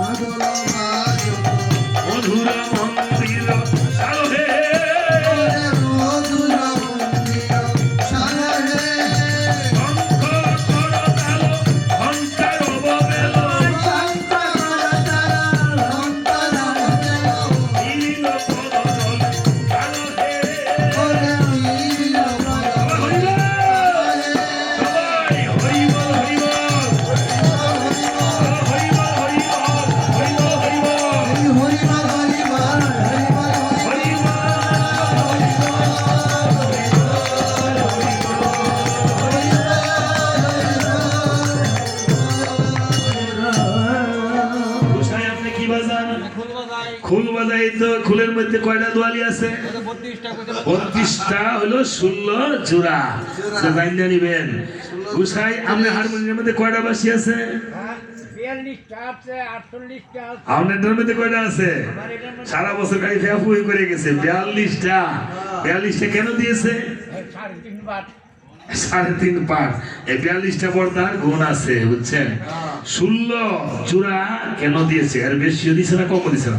মা খুল বাজাই তো খুলের মধ্যে কয়টা দোয়ালি আছে? বত্রিশটা হলো ষোলো জোড়া। জানিয়ে নিবেন। গোসাই আপনি হারমোনিয়ামের মধ্যে কয়টা বাসি আছে? কয়টা আছে? সারা বছর করে গেছে বিয়াল্লিশটা কেন দিয়েছে? সাড়ে তিন পাঁচ। বিয়াল্লিশটা পর্দার গুণ আছে বুঝছেন? ষোলো চূড়া কেন দিয়েছে? আর বেশিও দিছে না কম দিছে না?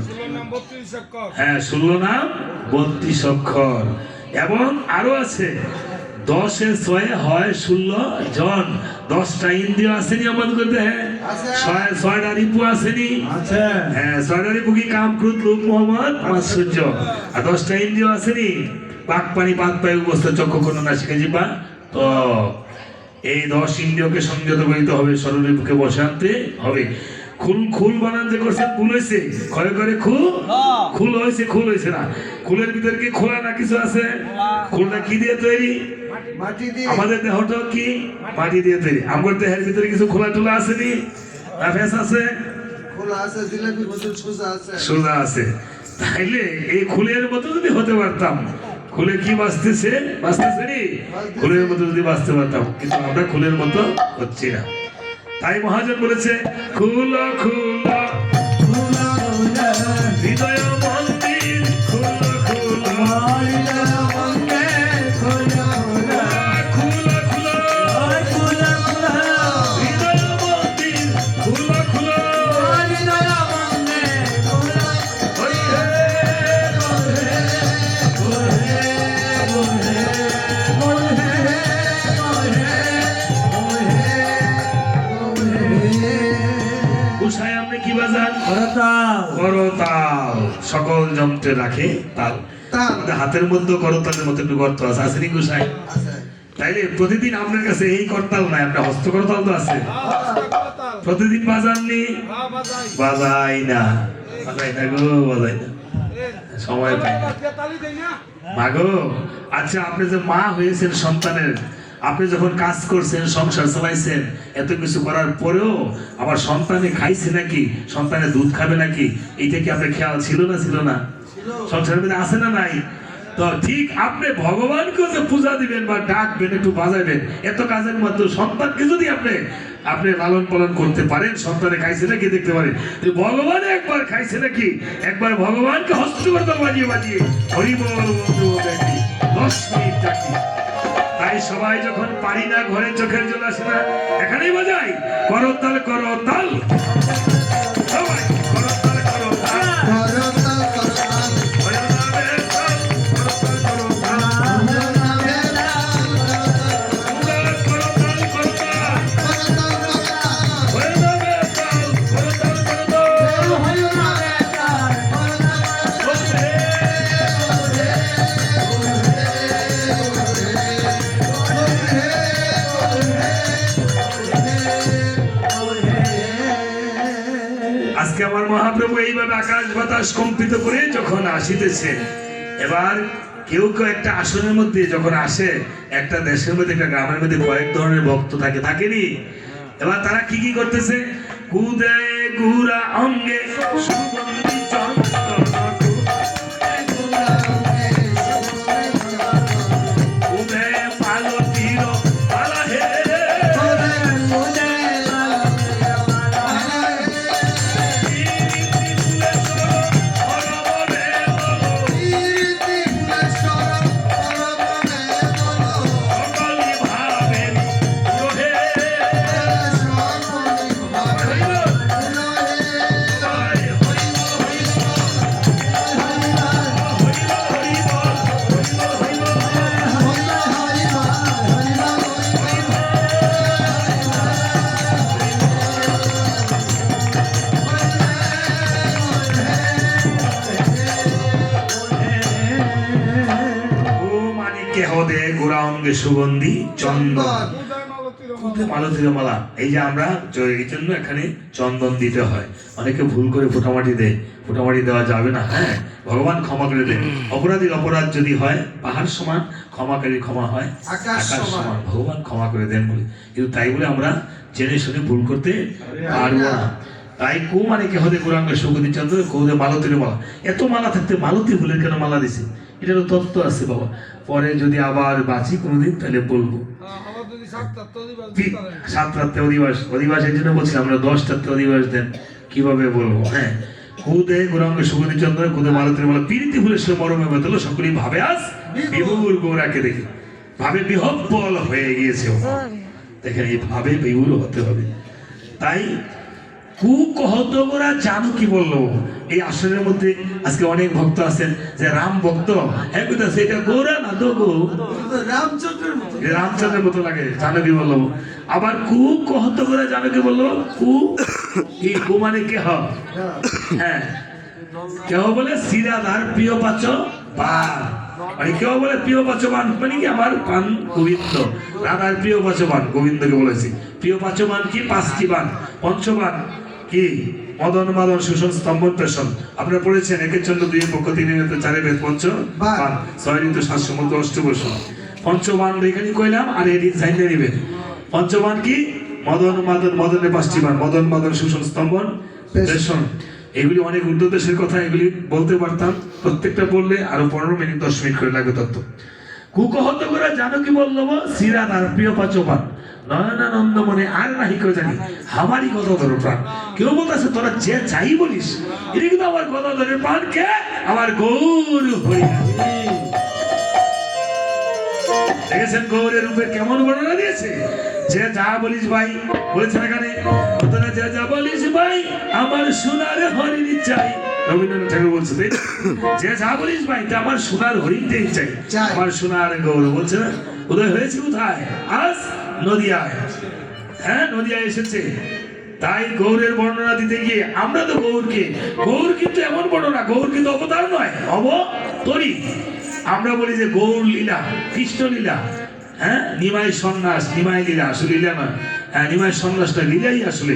হ্যাঁ ষোলো নাম বত্রিশ অক্ষর। এবং আরও আছে দশে ছয়ে হয় ষোলো জন। দশটা ইন্দ্রিয় আসেনি আমাদের করতে হ্যাঁ? ছয় ছয়টা রিপু আসেনি। হ্যাঁ ছয়টা রিপু কি কাম ক্রুদ লোক মোহাম্মদ? মাসুর্য আর দশটা ইন্দ্রিয় আসেনি? পাক পানি পাক পাই উপস্থ চক্ষ কোন না শিখে যাবা তো এই দশ ইন্দ্রিয়কে সংযত করিতে হবে সরলরিপুকে বসে আনতে হবে। খুল খুল বানান যে করছে খুল হয়েছে ঘরে ঘরে খুল? খুল হয়েছে খুল হয়েছে না। খুলের ভিতরে কি খোলা না কিছু আছে? খুলটা কি দিয়ে তৈরি? আমাদের দেহটা কি? মাটি দিয়ে তৈরি। আমার দেহের ভিতরে কিছু খোলা টোলা আসেনি না? ফেস আছে? খোলা আছে জিলাপি আছে। সোজা আছে। তাইলে এই খুলের মতো যদি হতে পারতাম খুলে কি বাঁচতেছে বাঁচতেছে রে খুলের মতো যদি বাঁচতে পারতাম কিন্তু আমরা খুলের মতো হচ্ছি না। তাই মহাজন বলেছে খুলো খুলো খোলা খোলা হৃদয় যন্ত্রে রাখে তাল। আমাদের হাতের মধ্যে করতালের মতো একটু গর্ত আছে আসেনি গুসাই? তাইলে প্রতিদিন আপনার কাছে এই করতাল নাই আপনার হস্ত করতাল তো আছে। প্রতিদিন বাজাননি? বাজাই। না। বাজাই না গো বাজাই না। সময় পাই না। মাগো আচ্ছা আপনি যে মা হয়েছেন সন্তানের আপনি যখন কাজ করছেন সংসার চালাইছেন এত কিছু করার পরেও আবার সন্তানে খাইছে নাকি সন্তানে দুধ খাবে নাকি এইটা কি আপনার খেয়াল ছিল না ছিল না? সংসারের মধ্যে আছে না নাই? তো ঠিক আপনি ভগবানকে যে পূজা দিবেন বা ডাকবেন, একটু বাজাবেন এত কাজের মধ্যে সন্তানকে যদি আপনি আপনি লালন পালন করতে পারেন, সন্তানে খাইছে নাকি দেখতে পারেন? ভগবান একবার খাইছে নাকি? একবার ভগবানকে হস্তগত বাজিয়ে বাজিয়ে হরিবল দশ মিনিট ডাকি। তাই সবাই যখন পারি না ঘরে চোখের জল আসে না, এখানেই বাজাই। করতাল করতাল বাতাস কম্পিত করে যখন আসিতেছে এবার কেউ কেউ একটা আসনের মধ্যে যখন আসে, একটা দেশের মধ্যে, একটা গ্রামের মধ্যে কয়েক ধরনের ভক্ত থাকে, থাকেনি? এবার তারা কি কি করতেছে? কুদে গুড়া অঙ্গে সুগন্ধি সুগন্ধি চন্দন। মালা এই যে আমরা এই জন্য এখানে চন্দন দিতে হয়। অনেকে ভুল করে ফোটামাটি দেয়। ফোটামাটি দেওয়া যাবে না হ্যাঁ? ভগবান ক্ষমা করে দেন অপরাধীর অপরাধ যদি হয় পাহাড় সমান ক্ষমাকারী ক্ষমা হয় আকাশ সমান। ভগবান ক্ষমা করে দেন বলে। কিন্তু তাই বলে আমরা জেনে শুনে ভুল করতে পারব না। তাই কো মানে কে হতে গোরাঙ্গ সুগতি চন্দ্র কৌদে মালতীর মালা। এত মালা থাকতে মালতী ফুলের কেন মালা দিছে? এটারও তত্ত্ব আছে বাবা। পরে যদি আবার বাঁচি কোনোদিন তাহলে বলব। সাত রাত্রে অধিবাস অধিবাসের জন্য বলছি আমরা দশ রাত্রে অধিবাস দেন। কীভাবে বলব? হ্যাঁ। কুদে গৌরাঙ্গ সুগন্ধি চন্দ্র কুদে মালতের বলে পিরিতি ফুলের সে মরমে বেতল সকলেই ভাবে আস বিভুর গৌরাকে দেখে। ভাবে বিহব্বল হয়ে গিয়েছে। দেখেন এই ভাবে বিভুর হতে হবে। তাই কু কহত গোরা জানো কি বলল? এই আসরের মধ্যে আজকে অনেক ভক্ত আছেন যে রাম ভক্ত হ্যাঁ সেটা গৌরা না তো গো রামচন্দ্রের মতো। রামচন্দ্রের মতো লাগে জানকী বলল? আবার কু কহত করে জানকী বলল? কু কি কু মানে কেহ? হ্যাঁ। কেহ বলে সিরাধার প্রিয় পাচ পান মানে কেউ বলে প্রিয় পাচবান মানে কি আমার পান গোবিন্দ। রাধার প্রিয় পাচবান গোবিন্দকে বলেছি। প্রিয় পাচবান কি? পাঁচটি বান পঞ্চবান। কি? মদন মাদন শোষণ স্তম্ভন পেশন আপনারা পড়েছেন একের জন্য দুই পক্ষ তিন চারে বেদ পঞ্চ ছয় ঋতু সাত সমুদ্র অষ্টবসন পঞ্চবান এখানে কইলাম আর এদিন জাইনে নিবেন। পঞ্চবান কি? মদন মাদন মদনে পাঁচটি বান। মদন মাদন শোষণ স্তম্ভন পেশন এগুলি অনেক উর্দু দেশের কথা এগুলি বলতে পারতাম। প্রত্যেকটা বললে আরও পনেরো মিনিট দশ মিনিট করে লাগবে তত্ত্ব। কুকহত করে জানো কি বলল সিরাত আর প্রিয় পাচপান নয়নানন্দ মনে আর নাহি কেউ জানি আমারই কথা ধরো প্রাণ। কেউ বলতেছে তোরা যে চাই বলিস এটা কিন্তু আমার কথা ধরে প্রাণ কে আমার গৌর হরি দেখেছেন গৌরের রূপের কেমন বর্ণনা দিয়েছে? যে যা বলিস ভাই বলেছে এখানে তোরা যা যা বলিস ভাই আমার সোনার হরিণ চাই। রবীন্দ্রনাথ ঠাকুর বলছে তাই যে যা বলিস ভাই তা আমার সোনার হরিণটাই চাই। চাই। আমার সোনার গৌর বলছে না? উদয় হয়েছে কোথায়? আজ নদিয়ায়। হ্যাঁ নদিয়ায় এসেছে। তাই গৌরের বর্ণনা দিতে গিয়ে আমরা তো গৌরকে, গৌর কিন্তু এমন বর্ণনা, গৌর কিন্তু অবতার নয় অবতরী আমরা বলি যে গৌর লীলা, কৃষ্ণ লীলা হ্যাঁ? নিমাই সন্ন্যাস, নিমাই লীলা আসলে লীলা নয়। হ্যাঁ নিমাই সন্ন্যাসটা লীলাই আসলে।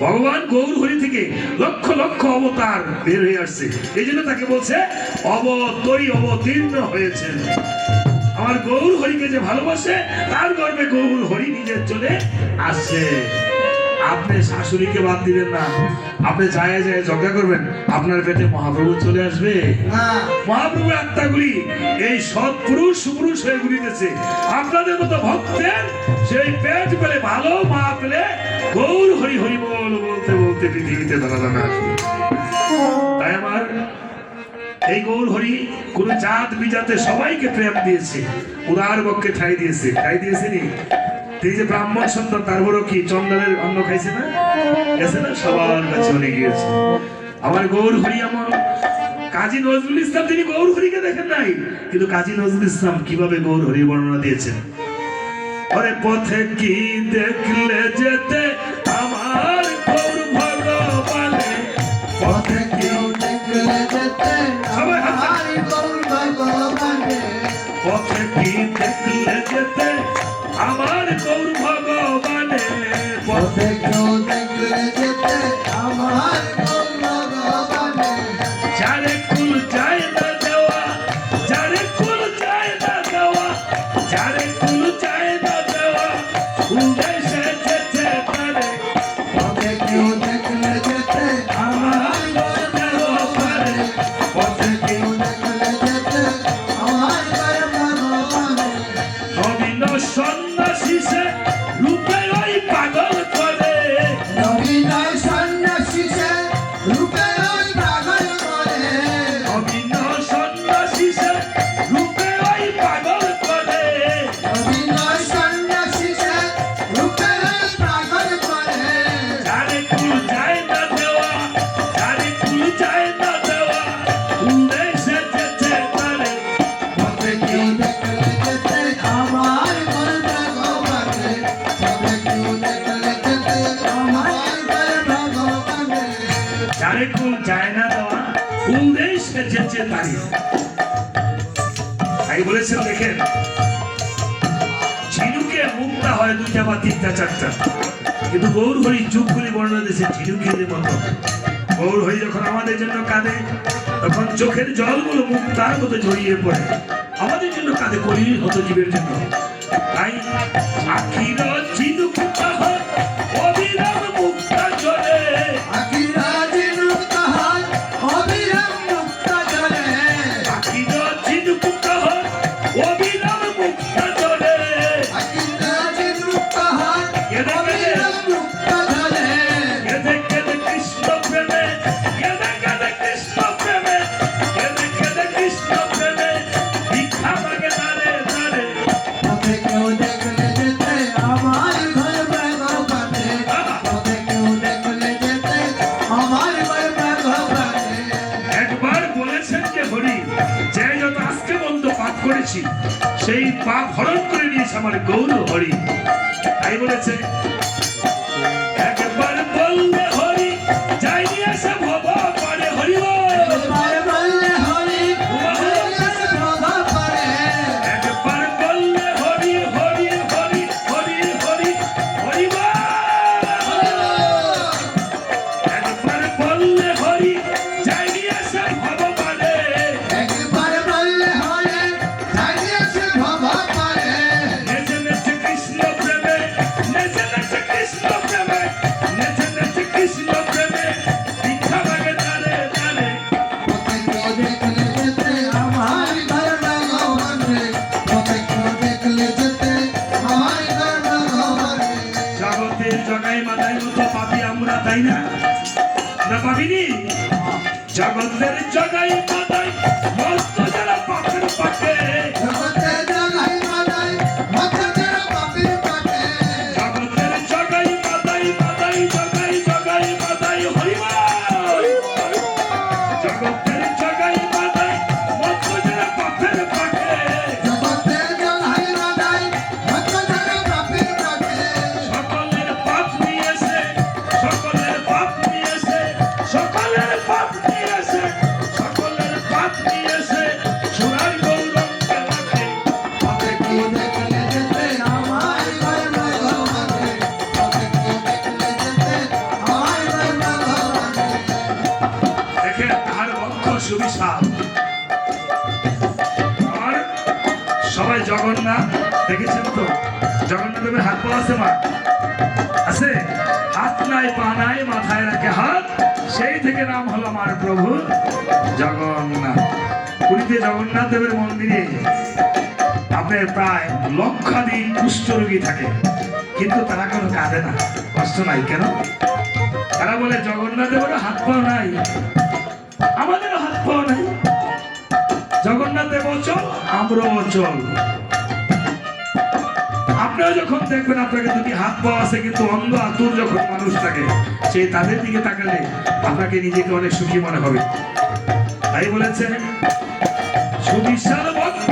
ভগবান গৌর হরি থেকে লক্ষ লক্ষ অবতার বের হয়ে আসছে। এই জন্য তাকে বলছে অবতরী, অবতীর্ণ হয়েছেন। আমার গৌর হরিকে যে ভালোবাসে, তার গর্বে গৌর হরি নিজের চলে আসছে। আপনি শাশুড়িকে বাদ দিবেন না। আপনি যায় যায় ঝগড়া করবেন আপনার পেটে মহাপ্রভু চলে আসবে। মহাপ্রভু আত্মাগুলি এই সৎ পুরুষ সুপুরুষ হয়ে ঘুরিতেছে। আপনাদের মতো ভক্তের সেই পেট পেলে ভালো মা পেলে গৌর হরি হরি বল বলতে বলতে পৃথিবীতে ধরা ধরা আসবে। তাই আমার এই গৌর হরি কোন জাত বিজাতে সবাইকে প্রেম দিয়েছে উদার বক্ষে ঠাই দিয়েছে। ঠাই দিয়েছে নি? তিনি যে ব্রাহ্মণ সন্তান তারপরও কি চন্দনের অন্ন খাইছে না? গেছে না? সবার কাছে উনি গিয়েছে। আমার গৌর হরি আমার। কাজী নজরুল ইসলাম, তিনি গৌর হরিকে দেখেন নাই। কিন্তু কাজী নজরুল ইসলাম কীভাবে গৌর হরি বর্ণনা দিয়েছেন? ওরে পথে কি দেখলে যেতে যারে কোন যায় না দেওয়া কোন দেশ তাই তাই বলেছেন, দেখেন, ঝিনুকে মুক্তা হয় দুটা বা তিনটা, চারটা। কিন্তু গৌর হরি বর্ণনা দিয়েছে, ঝিনুকের মতো। গৌর হরি যখন আমাদের জন্য কাঁদে, তখন চোখের জলগুলো মুক্তার মতো জড়িয়ে পড়ে। আমাদের জন্য কাঁদে করি হতো জীবের জন্য। তাই আখিরা মেরে জগাই মাদাই মস্ত সেই থেকে নাম হলো আমার প্রভু জগন্নাথ। পুরীতে জগন্নাথ দেবের মন্দিরে তাতে প্রায় লক্ষাধিক কুষ্ঠরোগী থাকে। কিন্তু তারা কোনো কাঁদে না, কষ্ট নাই, কেন? তারা বলে, জগন্নাথ দেবের হাত পাও নাই, আমাদেরও হাত পাও নাই। জগন্নাথ দেব চল, আমরাও চল। আপনারা যখন দেখবেন আপনাকে দুটি হাত পাওয়া আছে কিন্তু অন্ধ আতুর যখন মানুষ থাকে সেই তাদের দিকে তাকালে আপনাকে নিজেকে অনেক সুখী মনে হবে। তাই বলেছেন, সুবিশাল বন্ধ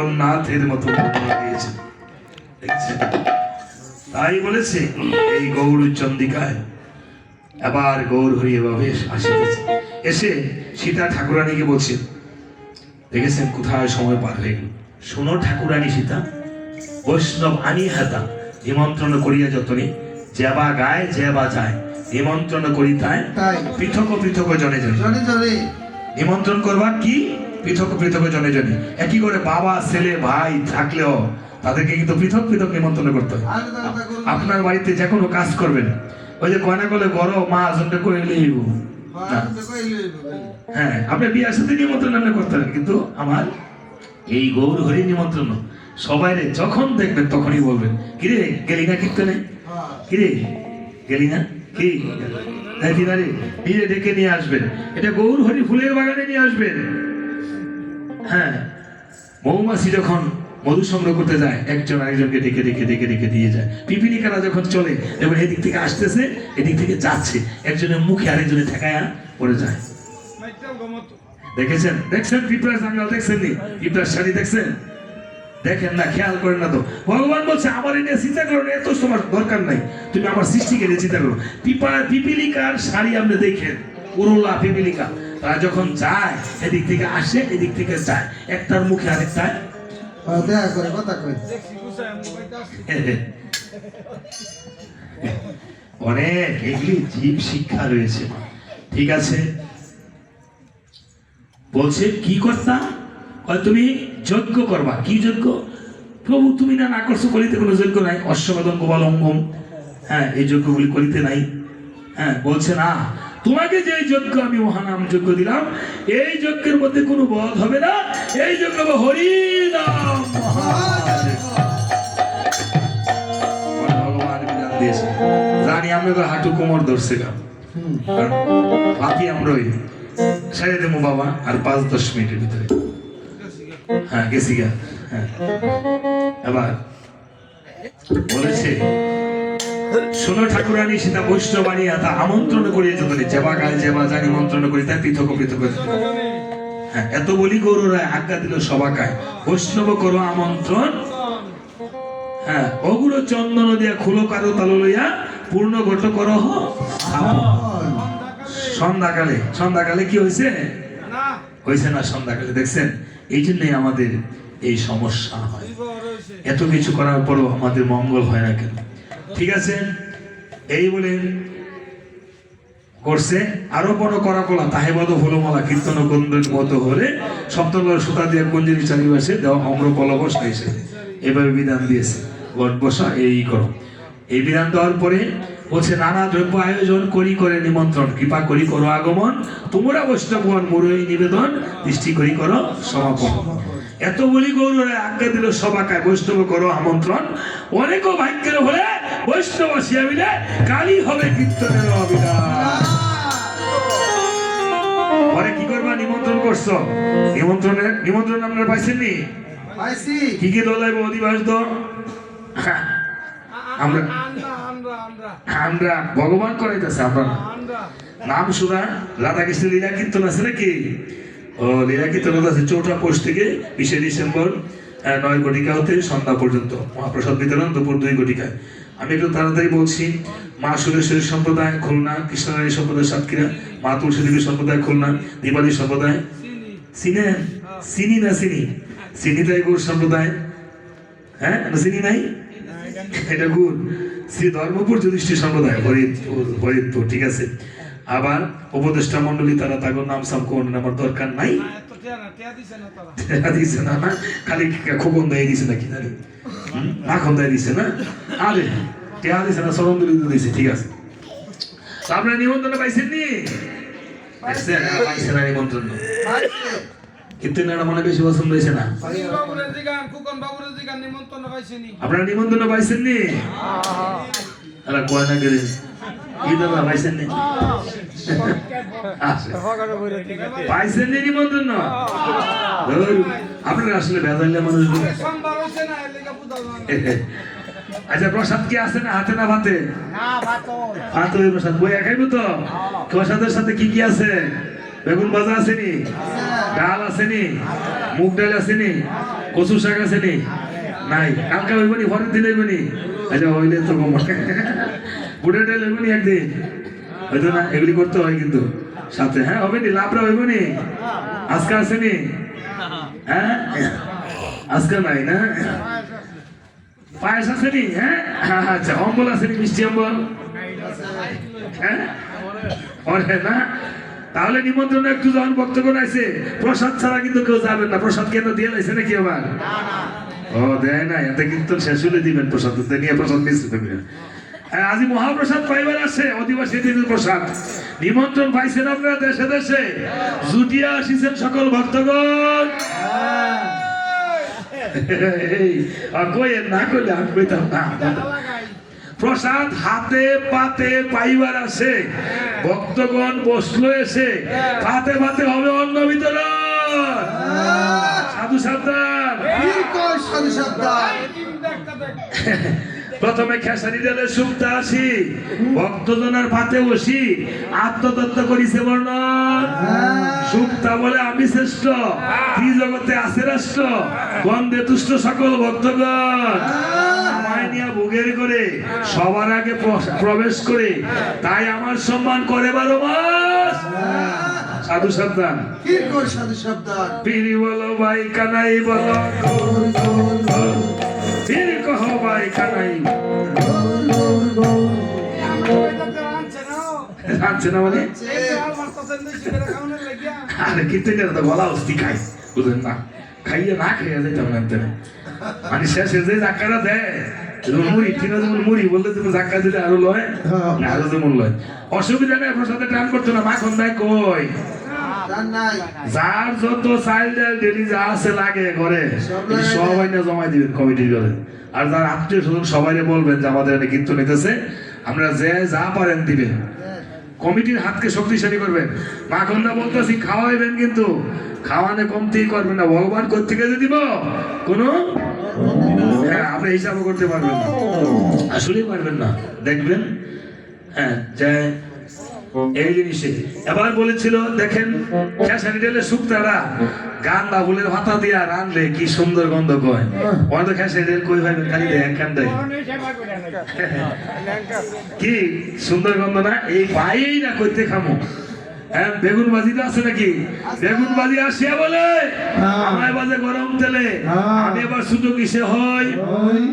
জগন্নাথের মতো তাই বলেছে এই গৌর চন্দিকায় আবার গৌর হরি এভাবে এসে সীতা বলছে দেখেছেন কোথায় সময় পার হয়ে গেল? শোনো ঠাকুরানী সীতা বৈষ্ণব আনি হাতা নিমন্ত্রণ করিয়া যতনি যে বা গায় যেবা যায় নিমন্ত্রণ করি তাই পৃথক পৃথক জনে জনে। নিমন্ত্রণ করবার কি? পৃথক পৃথক জনে জনে। একই করে বাবা ছেলে ভাই থাকলেও তাদেরকে কিন্তু পৃথক পৃথক নিমন্ত্রণ করতে হয়। আপনার বাড়িতে যে কোনো কাজ করবেন। ওই যে কয়না কলে বড় মা জনটা কইলেই হ্যাঁ আপনি বিয়ার সাথে নিমন্ত্রণ আপনি করতে কিন্তু আমার এই গৌর হরি নিমন্ত্রণ সবাই যখন দেখবেন তখনই বলবেন কিরে গেলি না কীর্তনে কিরে গেলি না? কি? হ্যাঁ, নিজে ডেকে নিয়ে আসবেন। এটা গৌর হরি ফুলের বাগানে নিয়ে আসবেন। হ্যাঁ। মৌমাছি যখন মধু সংগ্রহ করতে যায়, একজন আরেকজনকে ডেকে ডেকে ডেকে ডেকে দিয়ে যায়। পিপিলিকারা যখন চলে এবং এদিক থেকে আসতেছে, এদিক থেকে যাচ্ছে। একজনের মুখে আরেকজনের ঠেকায়া পড়ে যায়। দেখেছেন? দেখছেন পিঁপড়ার জাঙ্গাল? দেখছেন নি পিঁপড়ার শাড়ি দেখছেন? দেখেন না, খেয়াল করেন না তো। ভগবান বলছে, আমার এনে চিন্তা করো এত তোমার দরকার নাই। তুমি আমার সৃষ্টিকে নিয়ে চিন্তা করো। পিপা পিপিলিকার শাড়ি আপনি দেখেন, উরুলা পিপিলিকা। তারা যখন যায় এদিক থেকে আসে এদিক থেকে যায়। একটার মুখে আরেকটায় দেখা করে কথা কই। অনেক এগুলি জীব শিক্ষা রয়েছে। ঠিক আছে? বলছে কি কর্তা? তুমি যজ্ঞ করবা। কি যজ্ঞ? প্রভু তুমি না না করছ করিতে কোনো যজ্ঞ নাই। অশ্বমেধন গোপাল অঙ্গম হ্যাঁ এই যজ্ঞগুলি করিতে নাই। হ্যাঁ বলছে না তোমাকে যে যজ্ঞ আমি মহানাম যজ্ঞ দিলাম এই যজ্ঞের মধ্যে কোনো বধ হবে না। এই যজ্ঞ হবে হরিনাম। ভগবান বিধান দিয়েছে। জানি আমরা তো হাঁটু কোমর ধরছে কারণ পাপি আমরা ওই ছেড়ে দেবো বাবা আর পাঁচ দশ মিনিটের ভিতরে। হ্যাঁ গেছি গা। হ্যাঁ। এবার বলেছে শোনো ঠাকুরানী সীতা বৈষ্ণবাণী তা আমন্ত্রণ করিয়ে যদি যেবা গায়ে যেবা জানি মন্ত্রণ করি তাই পৃথক পৃথক হ্যাঁ এত বলি গৌর রায় আজ্ঞা দিল সবাকায় বৈষ্ণব করো আমন্ত্রণ। হ্যাঁ চন্দন দিয়া খুলো কারও তালো লইয়া পূর্ণ ঘট করো সন্ধ্যাকালে সন্ধ্যাকালে কি হয়েছে হয়েছে না সন্ধ্যাকালে দেখছেন? এই জন্যই আমাদের এই সমস্যা হয়। এত কিছু করার পরও আমাদের মঙ্গল হয় না কেন? ঠিক আছে? এই বলে করছে। আরও বড় করা কলা তাহে বদ হলো মালা কীর্তন গন্ধের মতো হলে সপ্তমবার সুতা দিয়ে কুঞ্জরি চারিপাশে দেওয়া অম্র পলব সাইছে এভাবে বিধান দিয়েছে। গট বসা, এই করো। এই বিধান দেওয়ার পরে বলছে, নানা দ্রব্য আয়োজন করি, করে নিমন্ত্রণ। কৃপা করি, করো আগমন। তোমরা বৈষ্ণবগণ মুরই নিবেদন, দৃষ্টি করি, করো সমাপন। এত বলি গৌররে আজ্ঞা দিল সবাকায় বৈষ্ণব, করো আমন্ত্রণ। অনেকও ভাগ্যের হলে বৈষ্ণব মিলে কালী হবে কীর্তনের পরে কি করবা? নিমন্ত্রণ করছ। নিমন্ত্রণের নিমন্ত্রণ আপনারা পাইছেন নি? পাইছি। কি কি দলাইব অধিবাস দ আমরা আমরা ভগবান করাইতেছে আমরা। নাম শোনা রাধা কৃষ্ণ লীলা কীর্তন আছে নাকি? ও লীলা কীর্তন আছে চৌঠা পৌষ থেকে বিশে ডিসেম্বর নয় ঘটিকা হতে সন্ধ্যা পর্যন্ত। মহাপ্রসাদ বিতরণ দুপুর দুই ঘটিকায়। আমি একটু তাড়াতাড়ি বলছি, মা সুরেশ্বরী সম্প্রদায়, খুলনা কৃষ্ণরানী সম্প্রদায়, সাতক্ষীরা, মা তুলসী দেবী সম্প্রদায়, খুলনা, দীপালী সম্প্রদায়। চিনে চিনি না চিনি চিনি তাই গৌর সম্প্রদায়। হ্যাঁ চিনি নাই? এটা গুণ শ্রী ধর্মপুর যুধিষ্ঠির সম্প্রদায় ফরিদপুর ফরিদপুর ঠিক আছে। আবার উপদেষ্টা মন্ডলী তারা তাগর নাম সাম কোন আমার দরকার নাই। দিছে না না খালি খোকন দেয় দিছে নাকি জানি হুম? মাখন দেয় দিছে না আরে টেয়া দিছে না সরম দলি দিছে ঠিক আছে আপনারা নিমন্ত্রণ পাইছেন নি পাইছেন? না নিমন্ত্রণ কিন্তু না মনে বেশি পছন্দ হয়েছে না আপনারা নিমন্ত্রণ পাইছেন নি আলা কয় না গেলে কি দাদা পাইছেন নি আছে। পাইছেন নি নিমন্ত্রণ? আপনারা আসলে ভেজাইলে মানুষ। আচ্ছা প্রসাদ কি আছে না হাতে না ভাতে? না বাতল হাতে ওই প্রসাদ। বই খাইব তো প্রসাদের সাথে কি কি আছে? বেগুন ভাজা আছে নি? ডাল আছে নি? মুগ ডাল আছে নি? কচু শাক আছে নি? নাই। কালকে হইব নি, পরের দিন হইব নি? আচ্ছা হইলে তো কম। বুড়ে ডাল হইব নি একদিন? হয়তো না, এগুলি করতে হয় কিন্তু। সাথে হ্যাঁ হবে নি লাভরা হইব নি? আজকে আছে নি? হ্যাঁ? আজকে নাই না? পায়েস আছে নি? হ্যাঁ? আচ্ছা অম্বল আছে নি, মিষ্টি অম্বল? হ্যাঁ? না। তাহলে নিমন্ত্রণ একটু যখন ভক্তগণ আছে প্রসাদ ছাড়া কিন্তু কেউ যাবেন না। প্রসাদ কেন দিয়ে লাইছে নাকি আবার? ও দেয় না এতে কিন্তু শেষ হলে দিবেন প্রসাদ। নিয়ে প্রসাদ দেবে। হ্যাঁ, আজি মহাপ্রসাদ পাইবার আছে অধিবাসী দিনের প্রসাদ। নিমন্ত্রণ পাইছেন আপনারা দেশে দেশে। জুটিয়া আসিছেন সকল ভক্তগণ। না কইলে আমি কইতাম না। প্রসাদ হাতে পাতে পাইবার আছে। ভক্তগণ বসল এসে। পাতে পাতে হবে অন্ন বিতরণ। সাধু সাবধান। সাধু সাবধান? প্রথমে খেসারি ডালে সুপ্তা আসি ভক্তজনের পাতে বসি আত্মতত্ত্ব করিছে বর্ণন। সুপ্তা বলে আমি শ্রেষ্ঠ কি জগতে আছে রাষ্ট্র? গন্ধে তুষ্ট সকল ভক্তগণ। নিয়ে ভোগের করে সবার আগে প্রবেশ করে তাই আমার সম্মান করে বারো মাস। সাধু সাবধান। কি সাধু সাবধান? পিরি বলো ভাই কানাই বলো। পিরি কহ ভাই কানাই জানছে না মানে? আরে কিন্তু এটা তো গলা অস্থি খাই। বুঝলেন না? খাইয়ে না খাইয়ে যাইতাম না তেমন মানে শেষে যে দেয় মুড়ি ঠিক আছে যেমন মুড়ি বললে তুমি জাক্কা দিলে আরও লয় আরও যেমন লয়। অসুবিধা নেই প্রসাদে টান করতো না। মাখন দেয় কই? যার যত চাইল ডাল ডেলি যা আছে লাগে ঘরে। সবাই না জমাই দিবেন কমিটির ঘরে। আর যার আত্মীয় স্বজন বলবেন যে আমাদের এখানে কীর্তন নিতেছে আমরা যে যা পারেন দিবেন। কমিটির হাতকে শক্তিশালী করবেন। বলতেছি খাওয়াইবেন কিন্তু। খাওয়ানে কমতি করবেন না ভগবান কোথেকে যে দিব কোনো? হ্যাঁ আপনি হিসাবও করতে পারবেন না। আসলেই পারবেন না। দেখবেন হ্যাঁ এই জিনিসে। এবার বলেছিল, দেখেন খেসারি ডেলে শুক্তারা গান বাবুলের ভাতা দিয়া রানলে কি সুন্দর গন্ধ কয়? ওরা তো খেসারি ডেল কই ভাই খালি দেখেন দেয়। কি সুন্দর গন্ধ না? এই পায়েই না করতে খামো। হ্যাঁ বেগুন আছে নাকি? বেগুন ভাজি আসিয়া বলে হ্যাঁ। আমায় বাজে গরম তেলে। হ্যাঁ। আমি এবার সুযোগ কিসে হয়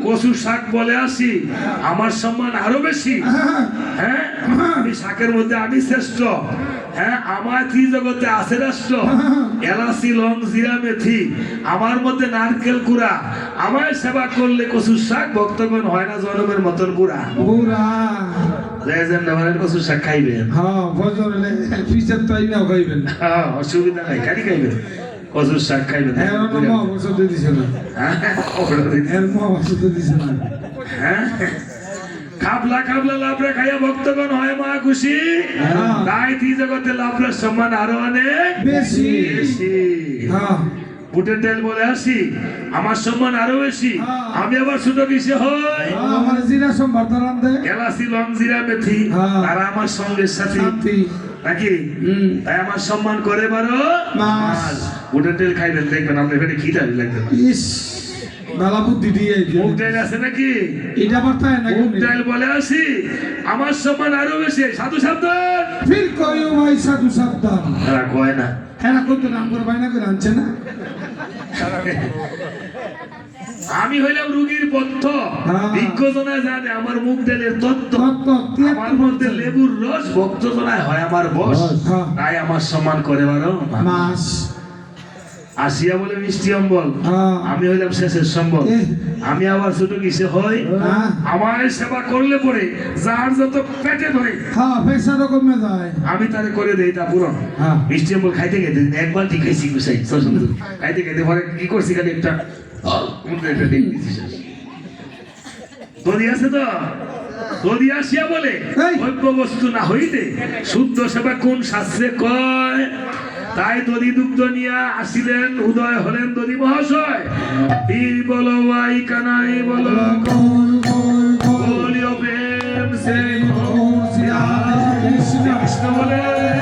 কচু শাক বলে আসি। আমার সম্মান আরও বেশি। হ্যাঁ। আমি শাকের মধ্যে আমি শ্রেষ্ঠ। হ্যাঁ আমার ত্রিজগতে আছে রাষ্ট্র। এলাচি লং জিরা মেথি আমার মধ্যে নারকেল কুড়া। আমায় সেবা করলে কচুর শাক ভক্তগণ হয় না জনমের মতন বুড়া পুরা লেজেন নেভারের কচুর শাক খাইবেন। হ্যাঁ ফজর ফিচার তাই নাও খাইবেন। হ্যাঁ, অসুবিধা নাই খালি খাইবেন। কচুর শাক খাইবেন। দিছে না। হ্যাঁ। দিছে। না। হ্যাঁ? খাবলা খাবলা লাভরে খাইয়া ভক্তগণ হয় মা খুশি। হ্যাঁ। তাই জগতে লাভরের সম্মান আরও অনেক বেশি। বেশি। হ্যাঁ। বুটের তেল বলে আসি আমার সম্মান আরও বেশি। হ্যাঁ। আমি আবার ছোট কিসে হয় হ্যাঁ, আমার জিরা সম্ভার লং জিরা মেথি হ্যাঁ। তারা আমার সঙ্গের সাথে। শান্তি। নাকি? তাই আমার সম্মান করে মাস। বুটের তেল খাইবেন দেখবেন আপনার পেটে খিদা লাগবে। ইস বেলা বুদ্ধি দিয়ে মুগ ডাল আছে নাকি? এটা বার্তায় না মুগ ডাল বলে আসি আমার সম্মান আরও বেশি। সাধু সাবধান। ফির কইও ভাই সাধু সাবধান। এরা কয় না হ্যাঁ কত নাম করে বাইনা করে আনছে না? আমি হইলাম রুগীর পথ্য। হ্যাঁ। বিজ্ঞজনায় জানে আমার মুখ দেলের তত্ত্ব। আমার মধ্যে লেবুর রস ভক্তজনায় হয় আমার বস। হ্যাঁ। তাই আমার সম্মান করে বারো। মাস। আসিয়া বলে মিষ্টি অম্বল। হ্যাঁ। আমি হইলাম শেষের সম্বল। আমি আবার ছোট কিসে হই? হ্যাঁ। আমার সেবা করলে পরে যার যত পেটে ধরে হ্যাঁ কমে যায়। আমি তারে করে দেই তা হ্যাঁ। মিষ্টি অম্বল খাইতে খাইতে এক বালতি খাইছি গুছাই। খাইতে খাইতে পরে কি করছি খালি একটা একটা ডিম দিছি। আছে তো? দধি আসিয়া বলে বস্তু না হইতে শুদ্ধ সেবা কোন শাস্ত্রে কয়? তাই দধি দুগ্ধ নিয়া আসিলেন, উদয় হলেন দধি মহাশয়। বীর বলো ভাই কানাই বলো। বলিও প্রেম সে কৃষ্ণ বলে।